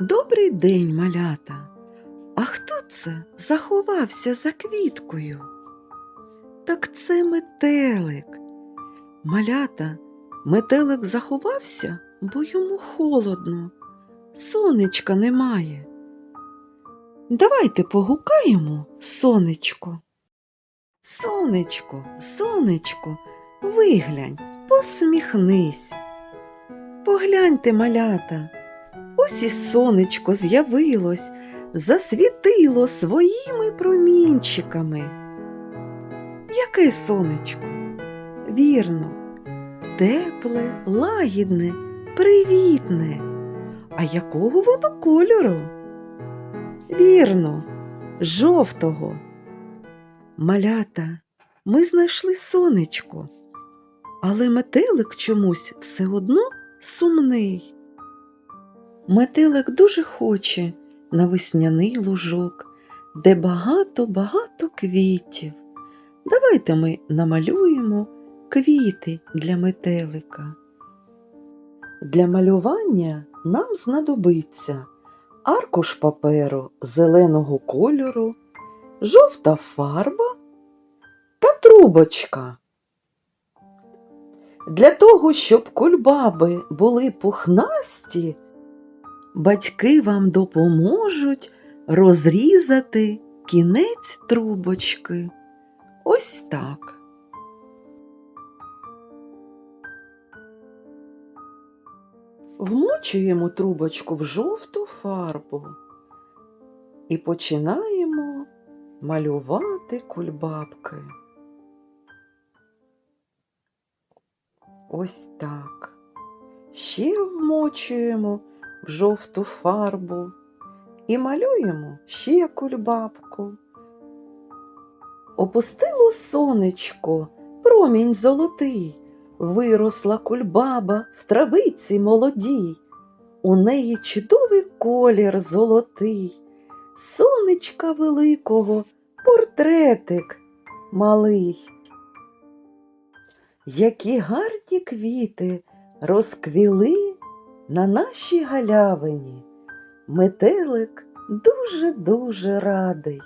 Добрий день, малята. А хто це заховався за квіткою? Так це метелик. Малята, метелик заховався, бо йому холодно. Сонечка немає. Давайте погукаємо сонечко. Сонечко, сонечко, виглянь, посміхнись. Погляньте, малята, ось і сонечко з'явилось, засвітило своїми промінчиками. Яке сонечко? Вірно, тепле, лагідне, привітне. А якого воно кольору? Вірно, жовтого. Малята, ми знайшли сонечко, але метелик чомусь все одно сумний. Метелик дуже хоче на весняний лужок, де багато-багато квітів. Давайте ми намалюємо квіти для метелика. Для малювання нам знадобиться аркуш паперу зеленого кольору, жовта фарба та трубочка. Для того, щоб кульбаби були пухнасті, батьки вам допоможуть розрізати кінець трубочки. Ось так. Вмочуємо трубочку в жовту фарбу і починаємо малювати кульбабки. Ось так. Ще вмочуємо в жовту фарбу і малюємо ще кульбабку. Опустило сонечко, промінь золотий, виросла кульбаба в травиці молодій. У неї чудовий колір золотий, сонечка великого, портретик малий. Які гарні квіти розквіли на нашій галявині. Метелик дуже-дуже радий.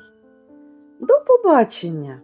До побачення!